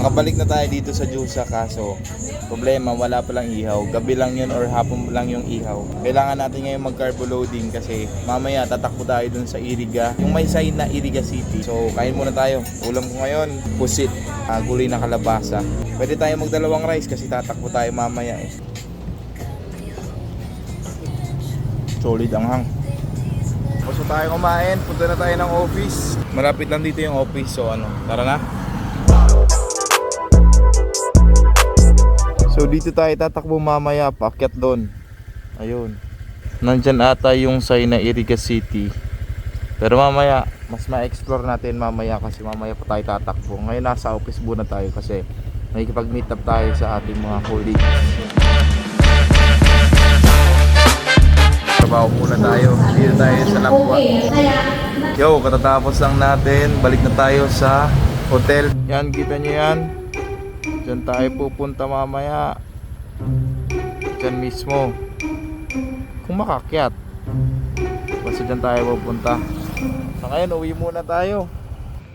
Makabalik na tayo dito sa Jusa kaso problema wala pa lang ihaw. Gabi lang yun or hapon lang yung ihaw. Kailangan natin ngayon mag carbo loading kasi mamaya tatakbo tayo dun sa Iriga. Yung may sign na Iriga City. So kain muna tayo. Ulam ko ngayon, pusit, uh, gulay na kalabasa. Pwede tayo magdalawang rice kasi tatakbo tayo mamaya eh. Solid ang hang. Gusto tayo kumain, punta na tayo ng office. Malapit lang dito yung office, so ano, tara na. So dito tayo tatakbo mamaya, paakyat doon. Ayun. Nandyan ata yung sign na Iriga City. Pero mamaya, mas ma-explore natin mamaya kasi mamaya pa tayo tatakbo. Ngayon nasa office muna tayo kasi may meet up tayo sa ating mga colleagues. Trabaho muna tayo. Dito tayo sa Lapwa. Yo, katatapos lang natin. Balik na tayo sa hotel. Yan, kita nyo yan. Diyan tayo pupunta mamaya. Diyan mismo. Kung makakyat. Basta diyan tayo pupunta. So ngayon, uwi muna tayo.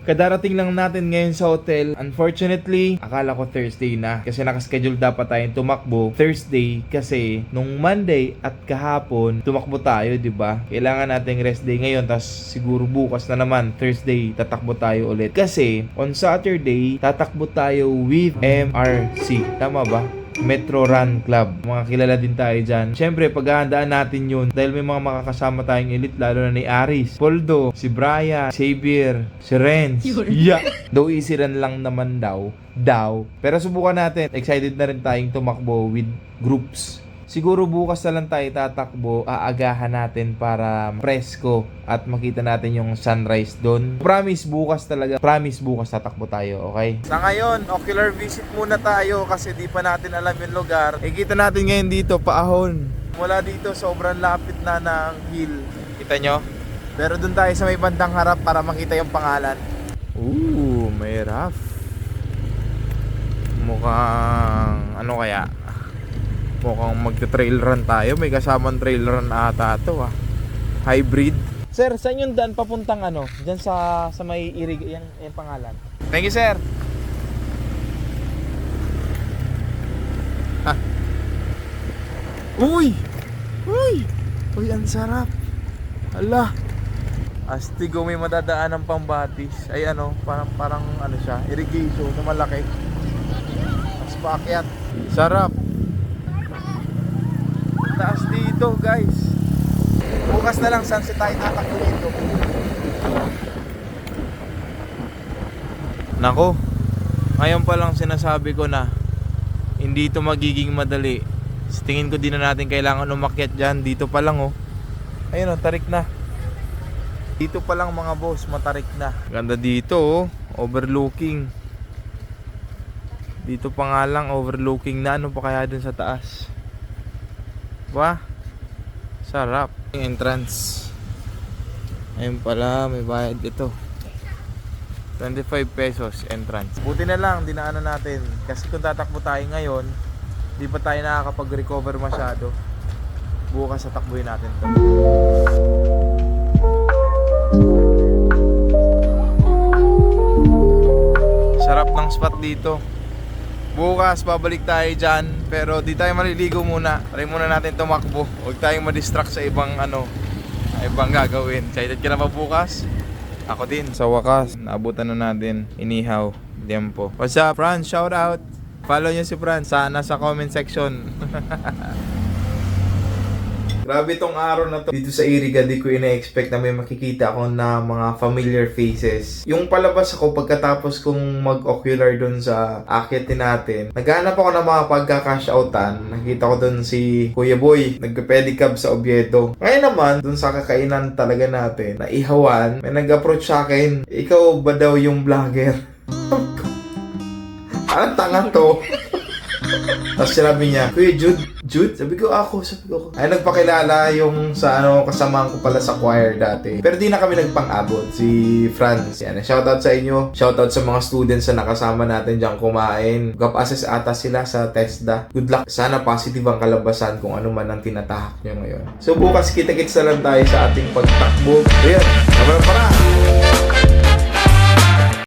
Kadarating lang natin ngayon sa hotel. Unfortunately, akala ko Thursday na. Kasi nakaschedule dapat tayong tumakbo Thursday. Kasi nung Monday at kahapon, tumakbo tayo, di ba? Kailangan nating rest day ngayon. Tapos siguro bukas na naman, Thursday, tatakbo tayo ulit. Kasi on Saturday, tatakbo tayo with MRC. Tama ba? Metro Run Club. Mga kilala din tayo dyan. Siyempre, paghahandaan natin yun dahil may mga makakasama tayong elite lalo na ni Aris, Poldo, si Brian, Xavier, si Renz. Yeah. Though easy run lang naman daw. Daw. Pero subukan natin. Excited na rin tayong tumakbo with groups. Siguro bukas na lang tayo tatakbo, aagahan natin para presko at makita natin yung sunrise doon. Promise bukas talaga, promise bukas tatakbo tayo, okay? Sa ngayon, ocular visit muna tayo kasi di pa natin alam yung lugar. Ikita natin ngayon dito, paahon. Mula dito, sobrang lapit na ng hill. Kita nyo? Pero doon tayo sa may bandang harap para makita yung pangalan. Ooh, may rough. Mukhang ano kaya? Mukhang magta-trail run tayo. May kasamang trail run ata to ah. Hybrid. Sir, saan yung daan papuntang ano? Diyan sa sa may irig yan, yan pangalan. Thank you, sir. Ah. Uy! Uy! Uy, ang sarap. Hala. Astigo may madadaan ng pambatis. Ay ano, parang parang ano siya, irrigation na malaki. Tapos paakyat. Sarap. Taas dito, guys. Bukas na lang sunset tayo tatakbo dito. Nako. Ngayon pa lang sinasabi ko na hindi ito magiging madali. Sa tingin ko din na natin kailangan umakyat dyan. Dito pa lang oh. Ayun oh, tarik na. Dito pa lang mga boss, matarik na. Ganda dito oh, overlooking. Dito pa nga lang overlooking na ano pa kaya dun sa taas. Wah, sarap. Yung entrance. Ayun pala, may bayad ito. 25 pesos entrance. Buti na lang, dinaanan natin. Kasi kung tatakbo tayo ngayon, di pa tayo nakakapag-recover masyado. Bukas sa takbuhin natin to. Sarap ng spot dito. Bukas babalik tayo dyan. Pero di tayo maliligo muna. Try muna natin tumakbo. Huwag tayong madistract sa ibang ano Ibang gagawin. Excited ka na ba bukas? Ako din. Sa wakas Naabutan na natin. Inihaw. Diempo What's up Franz? Shout out Follow nyo si Franz Sana sa comment section Grabe tong araw na to. Dito sa Iriga, di ko ina-expect na may makikita ako na mga familiar faces. Yung palabas ako pagkatapos kong mag-ocular dun sa akitin natin, naghanap ako ng mga pagka-cash outan. Nakita ko dun si Kuya Boy, nagpe-pedicab sa Obiedo. Ngayon naman, dun sa kakainan talaga natin, na ihawan, may nag-approach sa akin, ikaw ba daw yung vlogger? Anong tanga to? Tapos sinabi niya, Kuya Jude, Jude? Sabi ko, ako, sabi ko. Ay, nagpakilala yung sa ano, kasamahan ko pala sa choir dati. Pero di na kami nagpang-abot. Si Franz. Yan, shoutout sa inyo. Shoutout sa mga students na nakasama natin dyan kumain. Gap-assess ata sila sa TESDA. Good luck. Sana positive ang kalabasan kung ano man ang tinatahak nyo ngayon. So, bukas kita-kits na lang tayo sa ating pagtakbo. Ayan, naman para.